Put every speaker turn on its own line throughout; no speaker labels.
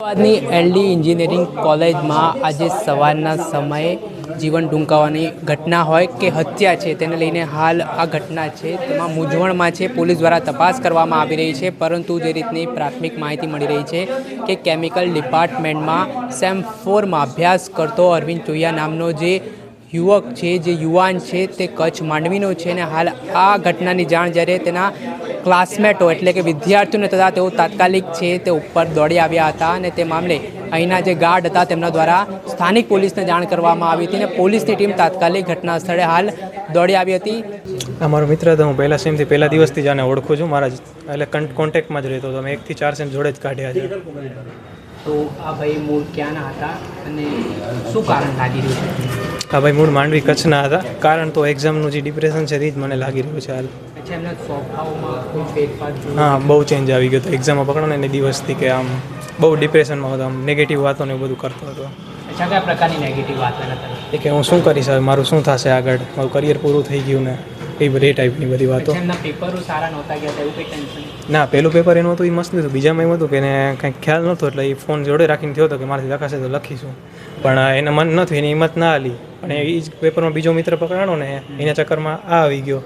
અમદાવાદની LD engineering કોલેજમાં આજે સવારના સમયે જીવન ટૂંકાવાની ઘટના હોય કે હત્યા છે તેને લઈને હાલ આ ઘટના છે. તેમાં મૂંઝવણમાં છે. પોલીસ દ્વારા તપાસ કરવામાં આવી રહી છે. પરંતુ જે રીતની પ્રાથમિક માહિતી મળી રહી છે કે કેમિકલ ડિપાર્ટમેન્ટમાં સેમ ફોરમાં અભ્યાસ કરતો અરવિંદ ચોયા નામનો જે યુવક છે જે યુવાન છે તે કચ્છ માંડવીનો છે અને હાલ આ ઘટનાની જાણ જ્યારે તેના ક્લાસમેટો એટલે કે વિદ્યાર્થીઓને થતાં તેઓ તાત્કાલિક છે તે ઉપર દોડી આવ્યા હતા અને તે મામલે અહીંના જે ગાર્ડ હતા તેમના દ્વારા સ્થાનિક પોલીસને જાણ કરવામાં આવી હતી અને પોલીસની ટીમ તાત્કાલિક ઘટના સ્થળે હાલ દોડી આવી હતી.
અમારો મારો મિત્ર હતો હું પહેલા સેમથી પહેલા દિવસથી જ આને ઓળખું છું. મારા એટલે કન કોન્ટેક્ટમાં જ રહેતો હતો. અમે એકથી ચાર સેમ જોડે જ કાઢ્યા છે.
તો આ ભાઈ મૂળ ક્યાંના હતા અને શું કારણ લાગી રહ્યું છે?
આ ભાઈ મૂળ માંડવી કચ્છના હતા. કારણ તો એક્ઝામનું જે ડિપ્રેશન છે તે જ મને લાગી રહ્યું છે હાલ? હા બહુ ચેન્જ આવી ગયો હતો એક્ઝામમાં પકડો ને દિવસથી કે આમ બહુ ડિપ્રેશનમાં હતો આમ નેગેટિવ વાતો ને બધું કરતો હતો.
કયા પ્રકારની નેગેટિવ વાત
કે હું શું કરીશ હવે મારું શું થશે આગળ? મારું કરિયર પૂરું થઈ ગયું ને. એ બધી ટાઈપની બધી વાતો.
પેપરો સારા નહોતા ગયા એવું કંઈ ટેન્શન
ના પહેલું પેપર એનું હતું એ મસ્ત હતું. બીજામાં એવું હતું કે એને કંઈક ખ્યાલ નહોતો એટલે એ ફોન જોડે રાખીને થયો હતો કે મારાથી લખાશે તો લખીશું. પણ એને મન નહોતું એની હિંમત ના હાલી. પણ એ જ પેપરમાં બીજો મિત્ર પકડાણો ને એના ચક્કરમાં આ આવી ગયો.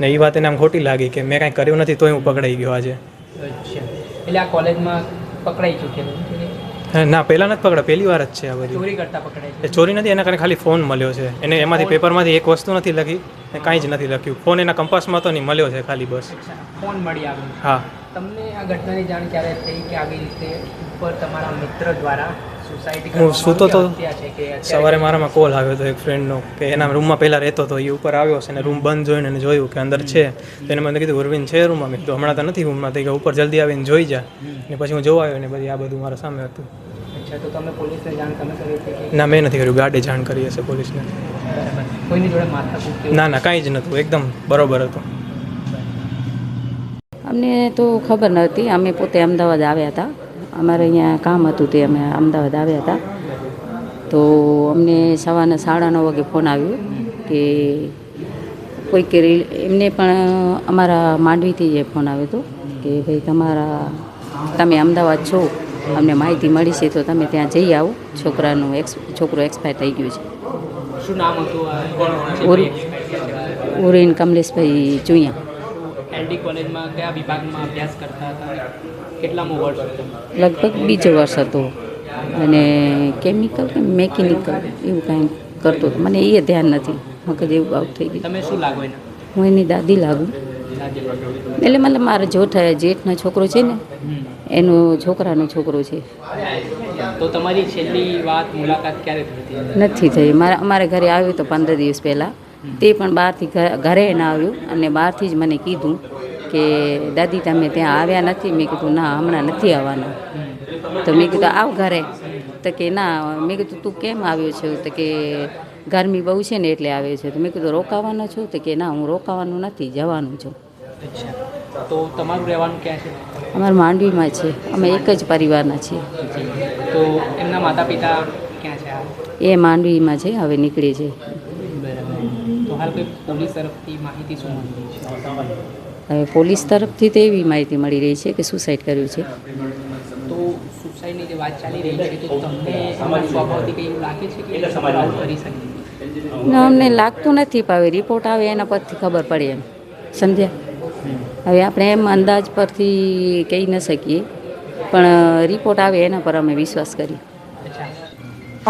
ને એ વાત એને આમ ખોટી લાગી કે મેં કાંઈ કર્યું નથી તોય હું પકડાઈ ગયો આજે.
એટલે આ કોલેજમાં પકડાઈ ચૂકેલો
ના પહેલાં નથી પકડા પહેલી વાર જ છે આ બધી.
ચોરી કરતા પકડાય
એ ચોરી નથી એના કારણે ખાલી ફોન મળ્યો છે. એને એમાંથી પેપરમાંથી એક વસ્તુ નથી લખી ને કાંઈ જ નથી લખ્યું. ફોન એના કંપાસમાં તો નહીં મળ્યો છે ખાલી બસ.
ફોન મળી આવ્યો.
હા.
તમને આ ઘટનાની જાણ ક્યારે થઈ કે આવી રીતે ઉપર તમારા મિત્ર દ્વારા
હું સૂતો તો સવારે મારામાં કોલ આવ્યો હતો એક ફ્રેન્ડનો કે એના રૂમમાં પહેલાં રહેતો હતો એ ઉપર આવ્યો છે અને રૂમ બંધ જોઈને એને જોયું કે અંદર છે. તો એને મને કીધું ઉર્વિન છે રૂમમાં મેં કીધું હમણાં તો નથી રૂમમાં થઈ કે ઉપર જલ્દી આવીને જોઈ જા. ને પછી હું જોવા આવ્યો ને પછી આ બધું મારા સામે હતું.
અચ્છા તો તમે પોલીસને જાણ તમે કરી હતી કે
ના મેં નથી કર્યું ગાડી જાણ કરી હશે પોલીસને? ના ના કાંઈ જ નહોતું એકદમ બરોબર હતું.
અમને તો ખબર નહોતી અમે પોતે અમદાવાદ આવ્યા હતા. અમારે અહીંયા કામ હતું તે અમે અમદાવાદ આવ્યા હતા. તો અમને સવારના સાડા નવ વાગે ફોન આવ્યો કે કોઈક એમને પણ અમારા માંડવીથી જ ફોન આવ્યો હતો કે ભાઈ તમારા તમે અમદાવાદ છો અમને માહિતી મળી છે તો તમે ત્યાં જઈ આવો. છોકરાનું એક્સ છોકરો એક્સપાયર થઈ ગયો છે.
શું નામ હતું? આ કોણ છે?
ઓરી. ઉરેન કમલેશભાઈ ચુયા.
એલડી કોલેજમાં કયા વિભાગમાં અભ્યાસ કરતા હતા? કેટલામું વર્ષ હતું?
લગભગ બીજો વર્ષ હતો. અને કેમિકલ કે મેકેનિકલ એવું કાંઈ કરતો હતો. મને એ ધ્યાન નથી. મગજ એવું આવું થઈ ગયું.
તમે શું લાગો એના?
હું એની દાદી લાગુ. એટલે મતલબ મારો જોઠ જેઠનો છોકરો છે ને એનો છોકરાનો છોકરો છે.
તો તમારી છેલ્લી વાત મુલાકાત ક્યારે
નથી થઈ. મારા અમારે ઘરે આવ્યું તો પંદર દિવસ પહેલાં. તે પણ બહારથી ઘરે ના આવ્યું અને બહારથી જ મને કીધું કે દાદી તમે ત્યાં આવ્યા નથી. મેં કીધું ના હમણાં નથી આવવાના. તો મેં કીધું આવ ઘરે. તો કે ના મેં કીધું તું કેમ આવ્યો છો? તો કે ગરમી બહુ છે ને એટલે આવ્યો છે. તો મેં કીધું રોકાવાનો છું? તો કે ના હું રોકાવાનું નથી જવાનું છું.
તો તમારું રહેવાનું ક્યાં છે?
અમારા માંડવીમાં છે. અમે એક જ પરિવારના છીએ.
તો એમના માતા પિતા ક્યાં છે?
એ માંડવીમાં છે હવે નીકળે છે
બરાબર તો હાલ કોઈ પોલીસ તરફથી માહિતી શું મળી છે?
હવે પોલીસ તરફથી તો એવી માહિતી મળી રહી છે કે સુસાઇડ કર્યું છે.
તો સુસાઇડની જે વાત ચાલી રહી છે તો તમને સ્વભાવથી કંઈ લાગે છે કે એ છોકરો આવું કરી શકે?
ના, અમને લાગતું નથી પણ હવે રિપોર્ટ આવે એના પરથી ખબર પડે એમ. સમજ્યા? હવે આપણે એમ અંદાજ પરથી કહી ન શકીએ. પણ રિપોર્ટ આવે એના પર અમે વિશ્વાસ કરીએ.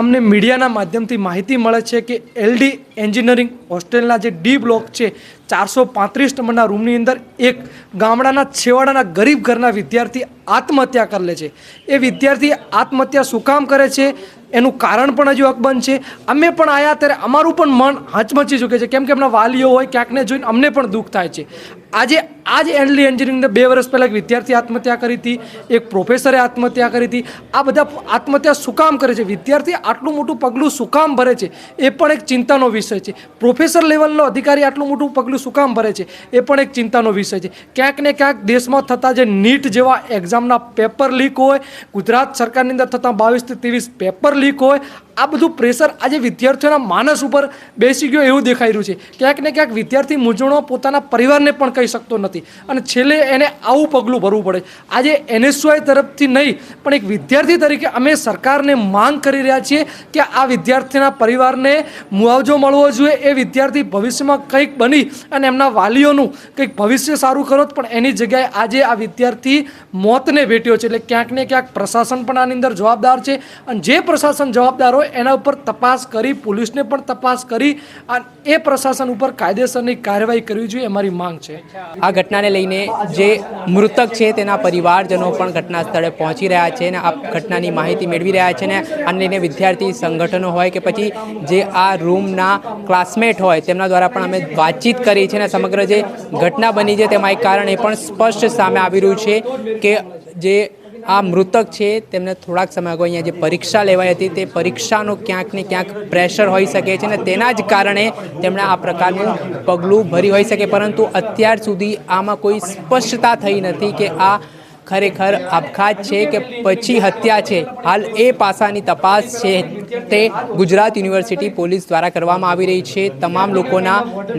અમને મીડિયાના માધ્યમથી માહિતી મળે છે કે એલડી એન્જિનિયરિંગ હોસ્ટેલના જે ડી બ્લોક છે, ચારસો પાંત્રીસ નંબરના રૂમની અંદર એક ગામડાના છેવાડાના ગરીબ ઘરના વિદ્યાર્થી આત્મહત્યા કરી લે છે. એ વિદ્યાર્થી આત્મહત્યા શું કામ કરે છે? એનું કારણ પણ હજુ અકબંધ છે. અમે પણ આવ્યા ત્યારે અમારું પણ મન હચમચી ચૂકે છે. કેમ કે એમના વાલીઓ હોય, ક્યાંકને જોઈને અમને પણ દુઃખ થાય છે. આજે આ જ એલડી એન્જિનિયરિંગને બે વર્ષ પહેલાં એક વિદ્યાર્થી આત્મહત્યા કરી હતી, એક પ્રોફેસરે આત્મહત્યા કરી હતી. આ બધા આત્મહત્યા શું કામ કરે છે? વિદ્યાર્થી આટલું મોટું પગલું શું કામ ભરે છે? એ પણ એક ચિંતાનો વિષય છે. પ્રોફેસર લેવલનો અધિકારી આટલું મોટું પગલું શું કામ ભરે છે? એ પણ એક ચિંતાનો વિષય છે. ક્યાંક ને ક્યાંક દેશમાં થતા જે નીટ જેવા એક્ઝામના પેપર લીક હોય, ગુજરાત સરકારની અંદર થતા બાવીસથી ત્રેવીસ પેપર લીક હોય આ બધું પ્રેશર આજે વિદ્યાર્થીઓના માનસ ઉપર બેસી ગયો એવું દેખાઈ રહ્યું છે. ક્યાંક ને ક્યાંક વિદ્યાર્થી મૂંઝવણો પોતાના પરિવારને પણ કહી શકતો નથી. અને છેલ્લે એને આવું પગલું ભરવું પડે. આજે એનએસયુઆઈ તરફથી નહીં, પણ એક વિદ્યાર્થી તરીકે અમે સરકારને માંગ કરી રહ્યા છીએ કે આ વિદ્યાર્થીના પરિવારને મુઆવજો મળવો જોઈએ. એ વિદ્યાર્થી ભવિષ્યમાં કંઈક બની અને એમના વાલીઓનું કંઈક ભવિષ્ય સારું કરો. પણ એની જગ્યાએ આજે આ વિદ્યાર્થી મોતને ભેટ્યો છે. એટલે ક્યાંક ને ક્યાંક પ્રશાસન પણ આની અંદર જવાબદાર છે. અને જે પ્રશાસન જવાબદાર હોય એના ઉપર તપાસ કરી, પોલીસને પણ તપાસ કરી અને એ પ્રશાસન ઉપર કાયદેસરની કાર્યવાહી કરવી જોઈએ, એ મારી માંગ છે.
આ ઘટનાને લઈને જે મૃતક છે, તેના પરિવારજનો પણ ઘટના સ્થળે પહોંચી રહ્યા છે અને આ ઘટનાની માહિતી મેળવી રહ્યા છે ને આને લઈને વિદ્યાર્થી સંગઠનો હોય કે પછી જે આ રૂમના ક્લાસમેટ હોય, તેમના દ્વારા પણ અમે વાતચીત કરી છે અને સમગ્ર જે ઘટના બની છે તેમાં એક કારણ એ પણ સ્પષ્ટ સામે આવી રહ્યું છે કે જે આ મૃતક છે, તેમને થોડાક સમય અગાઉ અહીંયા જે પરીક્ષા લેવાઈ હતી, તે પરીક્ષાનો ક્યાંક ને ક્યાંક પ્રેશર હોઈ શકે છે અને તેના જ કારણે તેમણે આ પ્રકારનું પગલું ભરી હોઈ શકે. પરંતુ અત્યાર સુધી આમાં કોઈ સ્પષ્ટતા થઈ નથી કે આ ખરેખર આપઘાત છે કે પછી હત્યા છે? હાલ એ પાસાની તપાસ છે તે ગુજરાત યુનિવર્સિટી પોલીસ દ્વારા કરવામાં આવી રહી છે. તમામ લોકોના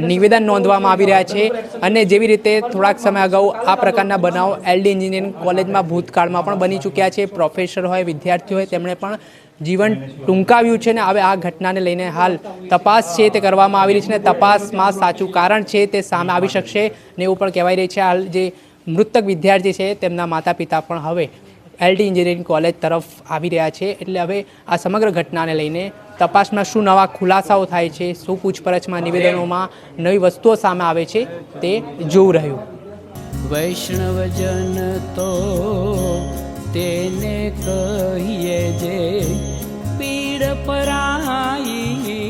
નિવેદન નોંધવામાં આવી રહ્યા છે અને જેવી રીતે થોડાક સમય અગાઉ આ પ્રકારના બનાવ એલડી એન્જિનિયરિંગ કોલેજમાં ભૂતકાળમાં પણ બની ચૂક્યા છે. પ્રોફેસર હોય, વિદ્યાર્થીઓ હોય, તેમણે પણ જીવન ટૂંકાવ્યું છે ને હવે આ ઘટનાને લઈને હાલ તપાસ છે તે કરવામાં આવી રહી છે ને તપાસમાં સાચું કારણ છે તે સામે આવી શકશે ને એવું પણ કહેવાય રહી છે. હાલ જે મૃતક વિદ્યાર્થી છે, તેમના માતા પિતા પણ હવે એલડી એન્જિનિયરિંગ કોલેજ તરફ આવી રહ્યા છે. એટલે હવે આ સમગ્ર ઘટનાને લઈને તપાસમાં શું નવા ખુલાસાઓ થાય છે, શું પૂછપરછમાં નિવેદનોમાં નવી વસ્તુઓ સામે આવે છે, તે જોવું રહ્યું.
વૈષ્ણવજન તો તેને કહીએ જે પીડ પરાઈ